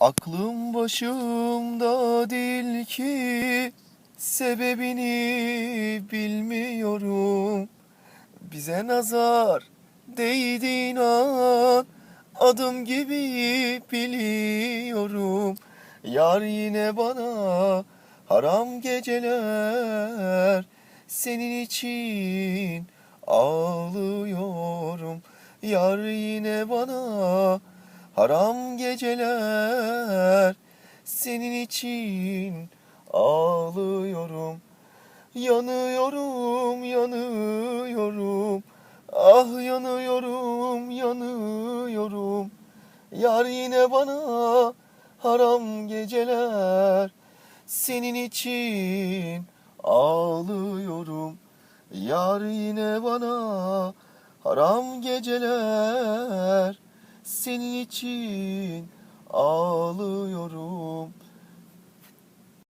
Aklım başımda değil ki sebebini bilmiyorum. Bize nazar değdiğin an adım gibi biliyorum. Yar yine bana haram geceler senin için ağlıyorum. Yar yine bana haram geceler senin için ağlıyorum. Yanıyorum, yanıyorum. Ah yanıyorum, yanıyorum. Yar yine bana haram geceler. Senin için ağlıyorum. Yar yine bana haram geceler. Senin için ağlıyorum.